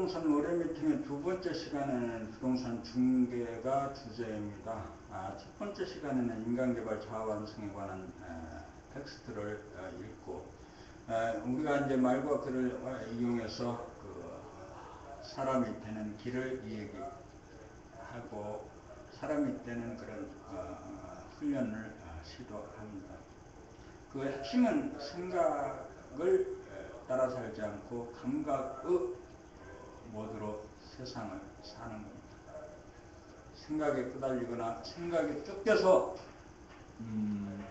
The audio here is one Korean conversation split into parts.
부동산 월요 미팅의 두 번째 시간에는 부동산 중개가 주제입니다. 아, 첫 번째 시간에는 인간개발 자아 완성에 관한 에, 텍스트를 에, 읽고 에, 우리가 이제 말과 글을 어, 이용해서 그 사람이 되는 길을 이야기하고 사람이 되는 그런 어, 훈련을 어, 시도합니다. 그 핵심은 생각을 따라 살지 않고 감각의 모드로 세상을 사는 겁니다. 생각에 끄달리거나 생각에 쫓겨서 음,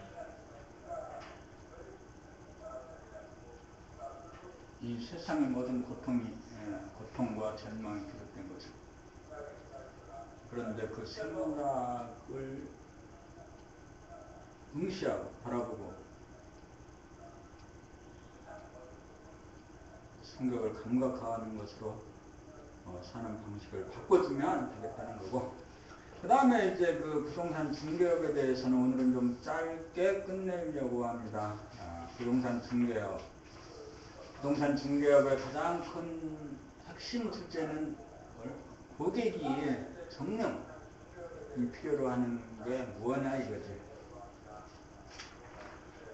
이 세상의 모든 고통이 고통과 절망이 비롯된 것입니다. 그런데 그 생각을 응시하고 바라보고 생각을 감각화하는 것으로 어, 사는 방식을 바꿔주면 되겠다는 거고 그 다음에 이제 그 부동산 중개업에 대해서는 오늘은 좀 짧게 끝내려고 합니다. 아, 부동산 중개업 부동산 중개업의 가장 큰 핵심 숙제는 고객이 정령 이 필요로 하는 게 뭐냐 이거지.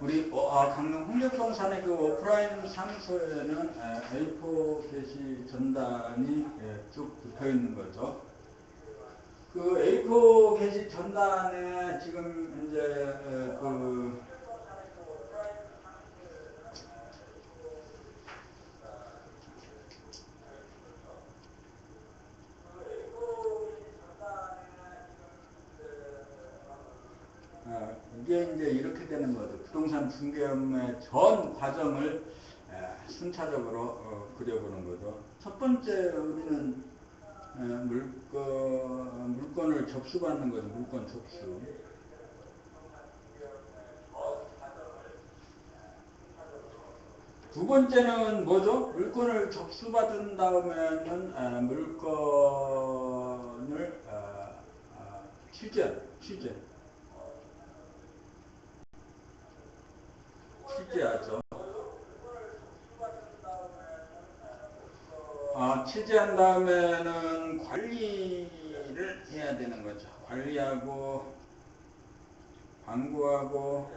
우리 어, 아, 강릉 홍대부동산의 그 오프라인 상소에는 A4 게시 전단이 예, 쭉 붙어 있는 거죠. 그 A4 게시 전단에 지금 이제 그 이게 이제 이렇게 되는 거죠. 부동산 중개업의 전 과정을 순차적으로 어, 그려보는 거죠. 첫 번째 우리는 물건, 물건을 접수받는 거죠. 물건 접수. 두 번째는 뭐죠? 물건을 접수받은 다음에는 물건을 취재, 취재. 취재하죠. 아, 취재한 다음에는 관리를 해야 되는 거죠. 관리하고, 광고하고,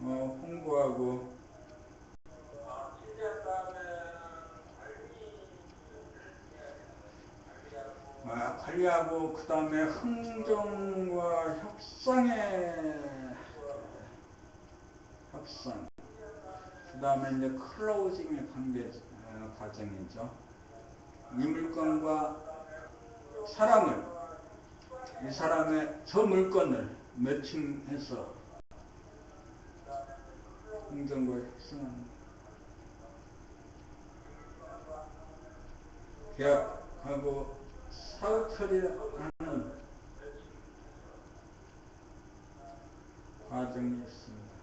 어, 홍보하고, 아, 관리하고 그 다음에 흥정과 협상에 협상. 그 다음에 이제 클로징의 관계 어, 과정이죠. 이 물건과 사람을, 이 사람의 저 물건을 매칭해서 행정과 협상하는 계약하고 사후 처리하는 과정이 있습니다.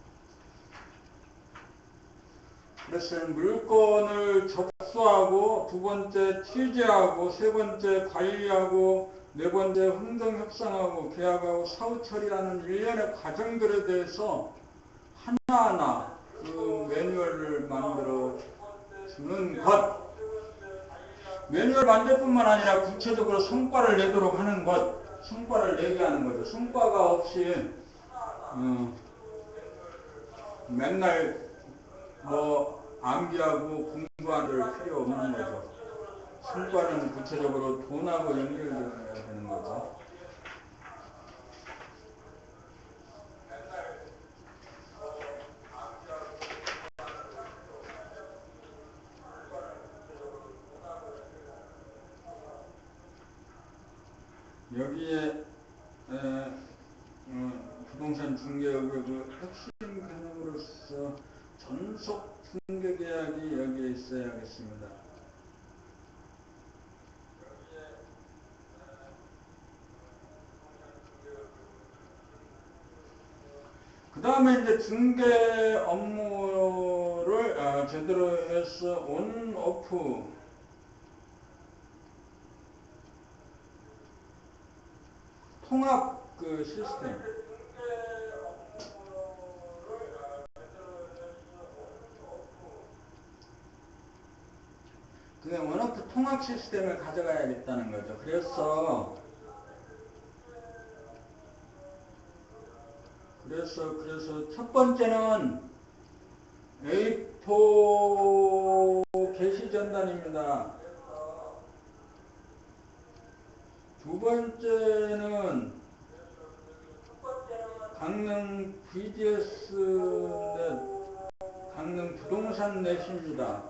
그래서 물건을 접수하고 두 번째 취재하고 세 번째 관리하고 네 번째 흥정 협상하고 계약하고 사후 처리하는 일련의 과정들에 대해서 하나하나 그 매뉴얼을 만들어 주는 것 매뉴얼 만들 뿐만 아니라 구체적으로 성과를 내도록 하는 것 성과를 내게 하는 거죠. 성과가 없이 어, 맨날 뭐 암기하고 공부할 필요 없는 거죠. 성과는 구체적으로 돈하고 연결되어야 되는 거죠. 여기에 에, 어, 부동산 중개업의 그 핵심 개념으로서 전속 승계 계약이 여기에 있어야겠습니다. 그 다음에 이제 중개 업무를 아, 제대로 해서 온, 오프 통합 그 시스템 그 그냥 원오프 통합 시스템을 가져가야겠다는 거죠. 그래서 그래서 그래서 첫 번째는 A4 게시 전단입니다. 두 번째는 강릉 BDS 넷, 강릉 부동산 넷입니다.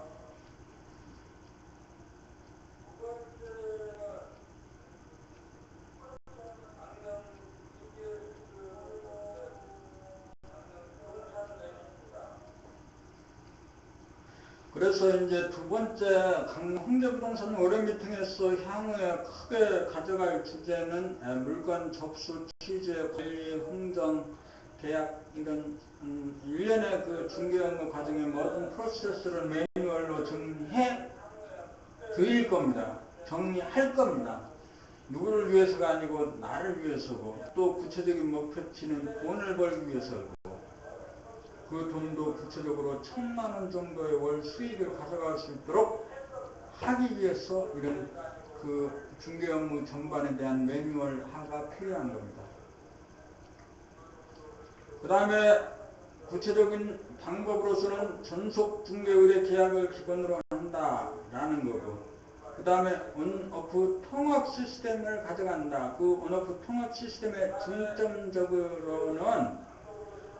그래서 이제 두 번째 강릉 홍대부동산 월요 미팅에서 향후에 크게 가져갈 주제는 에, 물건 접수, 취재, 관리, 흥정, 계약 이런 음, 일련의 그 중개 업무 과정의 모든 프로세스를 매뉴얼로 정리해 드릴 겁니다. 정리할 겁니다. 누구를 위해서가 아니고 나를 위해서고 또 구체적인 목표치는 돈을 벌기 위해서고 그 돈도 구체적으로 천만 원 정도의 월 수익을 가져갈 수 있도록 하기 위해서 이런 그 중개 업무 전반에 대한 매뉴얼화가 필요한 겁니다. 그 다음에 구체적인 방법으로서는 전속 중개 의뢰 계약을 기본으로 한다라는 거고 그 다음에 온오프 통합 시스템을 가져간다. 그 온오프 통합 시스템의 중점적으로는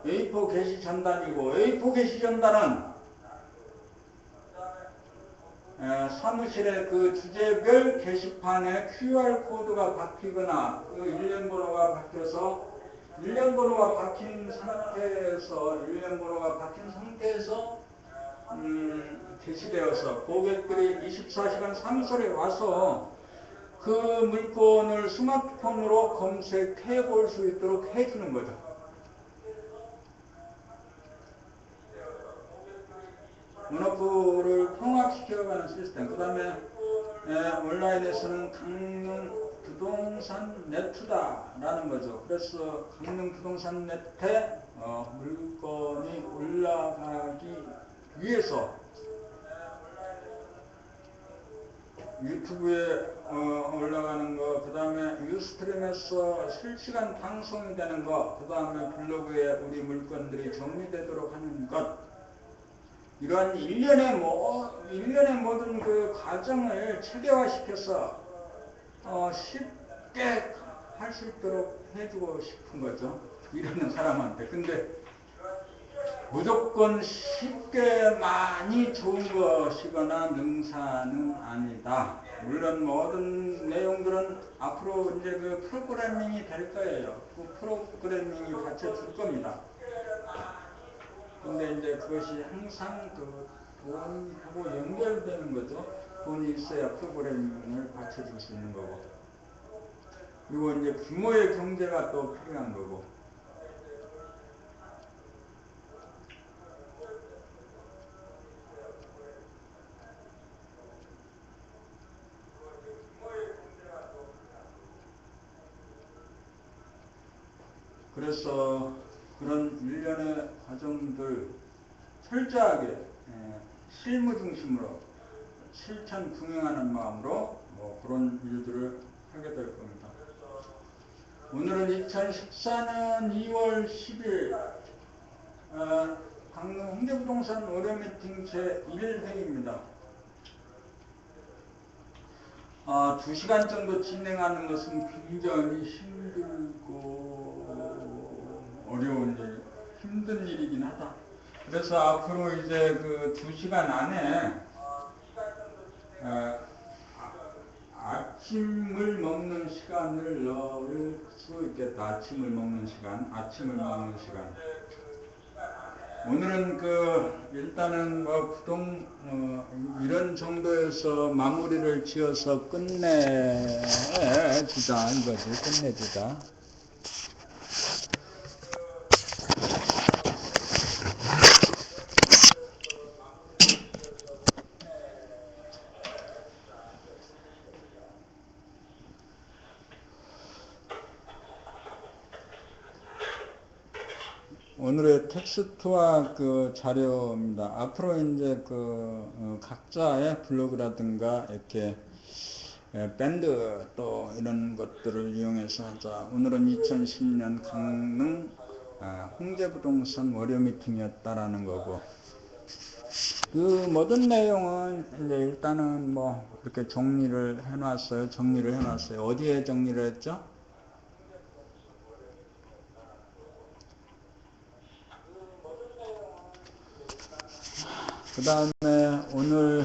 A4 게시 전단이고 A4 게시 전단은 에, 사무실의 그 주제별 게시판에 QR 코드가 바뀌거나 그 일련 번호가 바뀌어서 일련 번호가 바뀐 상태에서 일련 번호가 바뀐 상태에서 음, 게시되어서 고객들이 24시간 사무실에 와서 그 물건을 스마트폰으로 검색해 볼 수 있도록 해주는 거죠. 문어프를 통합시켜가는 시스템. 그 다음에 온라인에서는 강릉 부동산 네트다라는 거죠. 그래서 강릉 부동산 네트에 어, 물건이 올라가기 위해서 유튜브에 어, 올라가는 거, 그 다음에 유스트림에서 실시간 방송이 되는 거, 그 다음에 블로그에 우리 물건들이 정리되도록 하는 것, 이러한 일련의 뭐, 일련의 모든 그 과정을 체계화시켜서 어, 쉽게 할 수 있도록 해주고 싶은 거죠. 이러는 사람한테. 근데 무조건 쉽게 많이 좋은 것이거나 능사는 아니다. 물론 모든 내용들은 앞으로 이제 그 프로그래밍이 될 거예요. 그 프로그래밍이 받쳐줄 겁니다. 근데 이제 그것이 항상 그 돈하고 연결되는 거죠. 돈이 있어야 프로그래밍을 받쳐줄 수 있는 거고. 그리고 이제 규모의 경제가 또 필요한 거고. 그래서 그런 일련의 과정들 철저하게 예, 실무 중심으로 실천 궁행하는 마음으로 뭐 그런 일들을 하게 될 겁니다. 오늘은 2014년 2월 10일 어, 강릉 홍대부동산 월요 미팅 제1회입니다. 어, 2시간 정도 진행하는 것은 굉장히 힘들고 어려운 일, 힘든 일이긴 하다. 그래서 앞으로 이제 그 2시간 안에 어, 아침을 먹는 시간을 넣을 수 있겠다. 아침을 먹는 시간, 아침을 먹는 시간. 오늘은 그 일단은 뭐 부동 어, 이런 정도에서 마무리를 지어서 끝내주자 이거지 끝내주자. 오늘의 텍스트와 그 자료입니다. 앞으로 이제 그 어, 각자의 블로그라든가 이렇게 예, 밴드 또 이런 것들을 이용해서 하자. 오늘은 2010년 강릉 아, 홍대부동산 월요 미팅이었다라는 거고. 그 모든 내용은 이제 일단은 뭐 이렇게 정리를 해놨어요. 정리를 해놨어요. 어디에 정리를 했죠? 그 다음에 오늘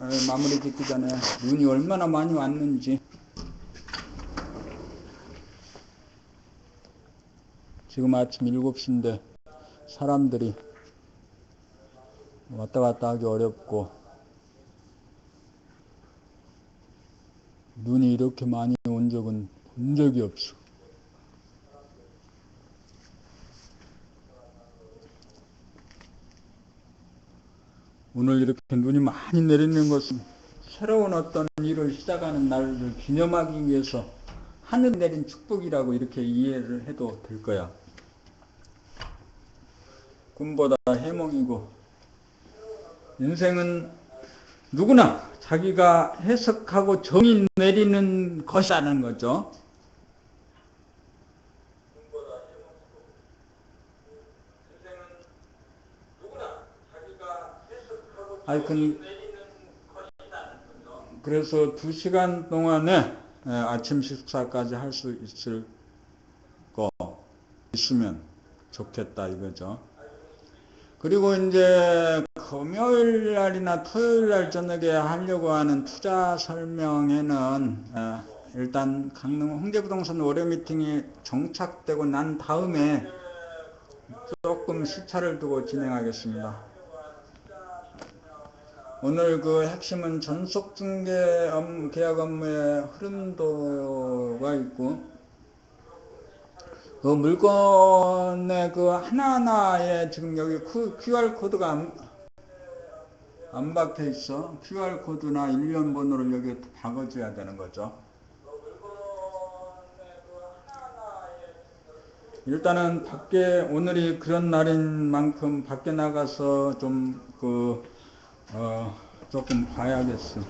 어, 마무리 짓기 전에 눈이 얼마나 많이 왔는지 지금 아침 7시인데 사람들이 왔다 갔다 하기 어렵고 눈이 이렇게 많이 온 적은 본 적이 없어. 오늘 이렇게 눈이 많이 내리는 것은 새로운 어떤 일을 시작하는 날을 기념하기 위해서 하늘 내린 축복이라고 이렇게 이해를 해도 될 거야. 꿈보다 해몽이고 인생은 누구나 자기가 해석하고 정의 내리는 것이라는 거죠. 아이 그 그래서 두 시간 동안에 에, 아침 식사까지 할 수 있을 거 있으면 좋겠다 이거죠. 그리고 이제 금요일 날이나 토요일 날 저녁에 하려고 하는 투자 설명회는 에, 일단 강릉 홍대부동산 월요 미팅이 정착되고 난 다음에 조금 시차를 두고 진행하겠습니다. 오늘 그 핵심은 전속 중개 업- 계약 업무의 흐름도가 있고 그 물건의 그 하나하나에 지금 여기 QR 코드가 안, 안 박혀 있어. QR 코드나 일련 번호를 여기 박아줘야 되는 거죠. 일단은 밖에 오늘이 그런 날인 만큼 밖에 나가서 좀그 어, 조금 봐야겠어.